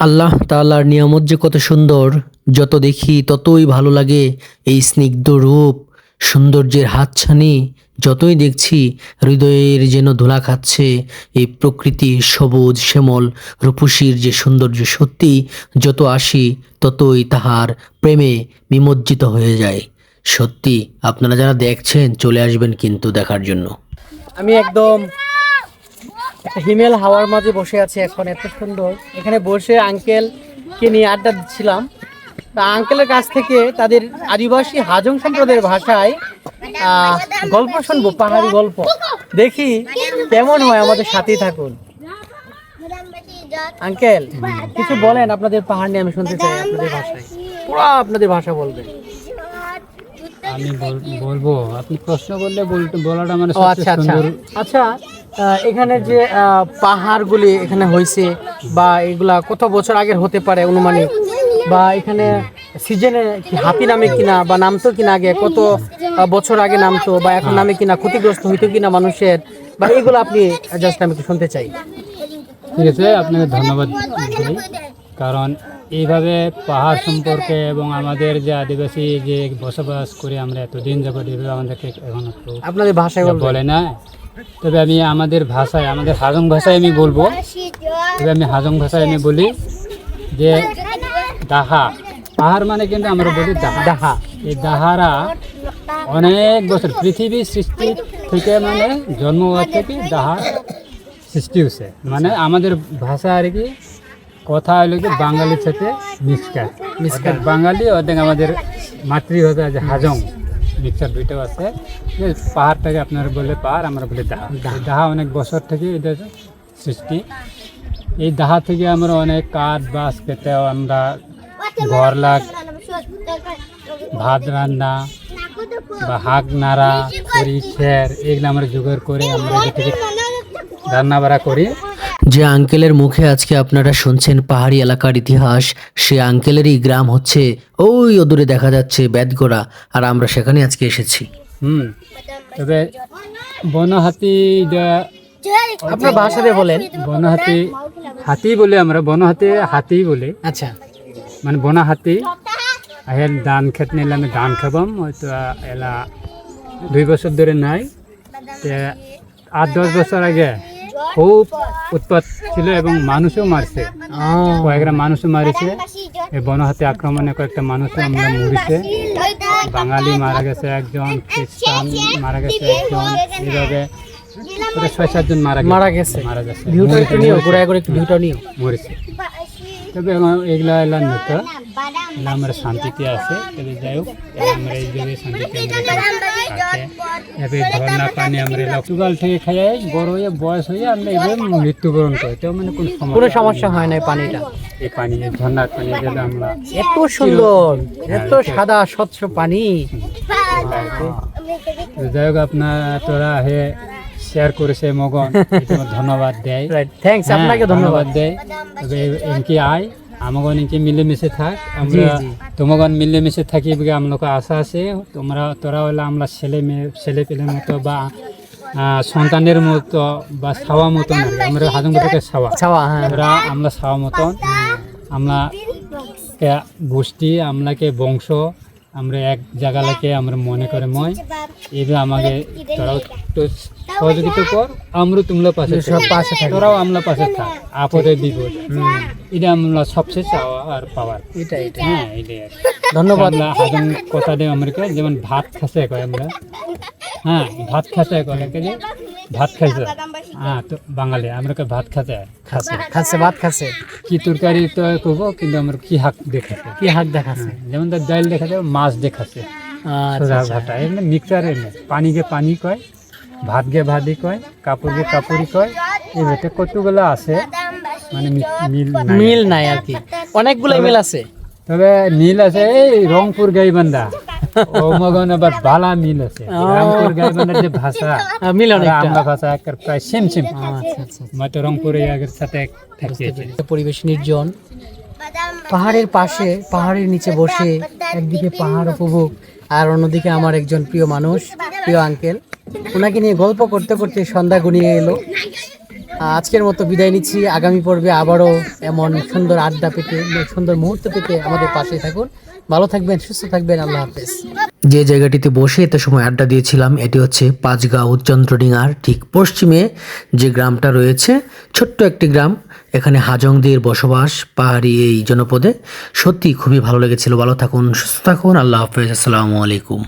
আল্লাহ তাআলার নিয়ামত যে কত সুন্দর, যত দেখি ততই ভালো লাগে এই স্নিগ্ধ রূপ, সৌন্দর্যের হাতছানি, যতই দেখছি হৃদয়ের যেন ধুলা খাচ্ছে, এই প্রকৃতি সবুজ শ্যামল রূপসীর যে সৌন্দর্য সত্যি যত আসি ততই তাহার প্রেমে নিমজ্জিত হয়ে যায়। সত্যি, আপনারা যারা দেখছেন, চলে আসবেন কিন্তু দেখার জন্য। আমি একদম একটা হিমেল হাওয়ার মাঝে বসে আছে এখন এত সুন্দর। এখানে বসে আঙ্কেলকে নিয়ে আড্ডা দিচ্ছিলাম। তা আঙ্কেলের কাছ থেকে তাদের আদিবাসী হাজং সম্প্রদায়ের ভাষায় গল্প শুনব পাহাড়ি গল্প। দেখি কেমন হয় আমাদের সাথেই থাকুন। আঙ্কেল কিছু বলেন আপনাদের পাহাড় নিয়ে আমি শুনতে চাই আপনাদের ভাষায়। পুরো আপনাদের ভাষা বলবেন। আমি বলব আপনি প্রশ্ন করলে বলাটা মানে আচ্ছা আচ্ছা। আচ্ছা এখানে যে পাহাড়গুলি এখানে হয়েছে বা এগুলা কত বছর আগের হতে পারে অনুমানিক? বা এখানে সিজনে হাতি নামে কিনা বা নামতো কিনা আগে, কত বছর আগে নামতো বা এখন নামে কিনা, ক্ষতিগ্রস্ত হইতো কিনা মানুষের? বা এগুলো আপনি জাস্ট আমি শুনতে চাই। ঠিক আছে, আপনাকে ধন্যবাদ কারণ এইভাবে পাহাড় সম্পর্কে এবং আমাদের যে আদিবাসী যে বসবাস করে আমরা এতদিন যাবত এইভাবে আমাদেরকে এখন একটু আপনাদের ভাষায় বলে না। তবে আমি আমাদের ভাষায় আমাদের হাজং ভাষায় আমি বলব। তবে আমি হাজং ভাষায় আমি বলি যে দাহা। পাহাড় মানে কিন্তু আমরা বলি দাহা। এই দাহারা অনেক বছর পৃথিবীর সৃষ্টি থেকে মানে জন্ম হওয়া থেকে দাহার সৃষ্টি হয়েছে। মানে আমাদের ভাষা আর কি কথা হলো কি বাঙালির সাথে মিসকার মিসকার বাঙালি অর্ধেক আমাদের মাতৃভাষা আছে হাজং। মিক্সার দুইটাও আছে। পাহাড়টাকে আপনারা বলে পাহাড় আমরা বলি দাহা। দাহা। অনেক বছর থেকে এটা সৃষ্টি। এই দাহা থেকে আমরা অনেক কাঠ বাঁশ পেতেও আমরা ঘর লাগ ভাত রান্না বা হাঁক নাড়া খড়ি খের এগুলো আমরা জোগাড় করে আমরা এটা থেকে রান্না বাড়া করি। যে আঙ্কেলের মুখে আজকে আপনারা শুনছেন পাহাড়ি এলাকার ইতিহাস সে আঙ্কেলেরই গ্রাম হচ্ছে ওই অদূরে দেখা যাচ্ছে বেদগোড়া আর আমরা সেখানে আজকে এসেছি। হুম। তবে বনহাতি যা আপনার ভাষাতে বলেন। বনহাতি হাতি বলে আমরা বনহাতি হাতি বলে। আচ্ছা। মানে বনা হাতি আহের ধান খেত নিলে আমি ধান খাবাম হয়তো এলা দুই বছর ধরে নাই। তে আট দশ বছর আগে খুব উৎপাত ছিল এবং মানুষও মারছে। কয়েকটা মানুষও মারিছে। এই বনহাতি আক্রমণে কয়েকটা মানুষও আমরা মরিছে। বাঙালি মারা গেছে একজন খ্রিস্টান মারা গেছে একজন এইভাবে ছয় সাতজন মারা গেছে। মারা গেছে। মারা গেছে। ভিউটা একটু নিও ঘুরে করে একটু ভিউটা নিও। মরেছে। তবে এগুলা এলা নতো আমরা শান্তিতে আছে। তবে যাই হোক আমরা এই শান্তিতে আছে এবার ঝর্ণা পানি আমরা চুগাল থেকে খাইয়ে বড় হয়ে বয়স হয়ে আমরা মৃত্যুবরণ করি। তো মানে কোনো কোনো সমস্যা সমস্যা হয় না পানিটা। এই পানি ঝর্ণার পানি যেটা আমরা এত সুন্দর এত সাদা স্বচ্ছ পানি। যাই হোক আপনার তোরা হে শেয়ার করেছে মগন। ধন্যবাদ দেয়। রাইট থ্যাঙ্কস হ্যাঁ, আপনাকে ধন্যবাদ দেয়। তবে এনকি আয়। আমাগন এনকি মিলেমিশে থাক আমরা তোমাগণ মিলেমিশে থাকি বলে আমলোক আশা আছে। তোমরা তোরা হলে আমরা ছেলে মেয়ে ছেলে পেলের মতো বা সন্তানের মতো বা ছাওয়া মতন আমরা হাজং থেকে ছাওয়া। ছাওয়া হ্যাঁ। তোরা আমরা ছাওয়া মতন আমরা গোষ্ঠী আমলাকে বংশ আমরা এক জায়গালাকে আমরা মনে করে মই এইভাবে আমাকে তোরাও একটু সহযোগিতা কর আমরা তোমরা পাশে সব পাশে থাকি। তোরাও আমরা পাশে থাক। আপদে বিপদ। এটা আমরা সবচেয়ে চাওয়া আর পাওয়ার। এটা এটা হ্যাঁ এটাই ধন্যবাদ। হাজং কথা দিয়ে আমরা যেমন ভাত খাসে কয় আমরা। হ্যাঁ ভাত খাসে কয় যে ভাত খাইছে? হ্যাঁ তো বাঙালি আমরা কই ভাত খাতে খাসে খাচ্ছে ভাত খাচ্ছে কি তরকারি তো করব কিন্তু আমরা কি হাক দেখাছে কি হাত দেখাচ্ছে যেমন তার ডাল দেখাছে মাছ দেখাছে আচ্ছা সোজা। ভাটা এমনি মিক্সার এমনি। পানি গে পানি কয় ভাত গে ভাতই কয় কাপড় গে কাপড়ই কয়। এই কতগুলো আছে মানে মিল নাই। মিল নাই আর কি। অনেকগুলো মিল আছে। তবে মিল আছে এই রংপুর গাইবান্ধা। ও মগন আবার বালা মিল আছে রংপুর গাইবান্ধার যে ভাষা মিল আর আমরা ভাষা একের প্রায় সেম সেম। আচ্ছা আচ্ছা রংপুরে আগের সাথে থাকি পরিবেশ নির্জন। পাহাড়ের পাশে পাহাড়ের নিচে বসে একদিকে পাহাড় উপভোগ আর অন্যদিকে আমার একজন প্রিয় মানুষ প্রিয় আঙ্কেল। ওনাকে নিয়ে গল্প করতে করতে সন্ধ্যা গুনিয়ে এলো। আজকের মতো বিদায় নিচ্ছি। আগামী পর্বে আবারও এমন সুন্দর আড্ডা পেতে, সুন্দর মুহূর্ত পেতে আমাদের পাশে থাকুন। ভালো থাকবেন, সুস্থ থাকবেন। আল্লাহ হাফেজ। যে জায়গাটিতে বসে এত সময় আড্ডা দিয়েছিলাম, এটি হচ্ছে পাঁচগাঁও চন্দ্রডিঙার ঠিক পশ্চিমে যে গ্রামটা রয়েছে। ছোট্ট একটি গ্রাম। এখানে হাজংদের বসবাস পাহাড়ি এই জনপদে। সত্যি খুবই ভালো লেগেছিল। ভালো থাকুন, সুস্থ থাকুন। আল্লাহ হাফেজ। আসসালামু আলাইকুম।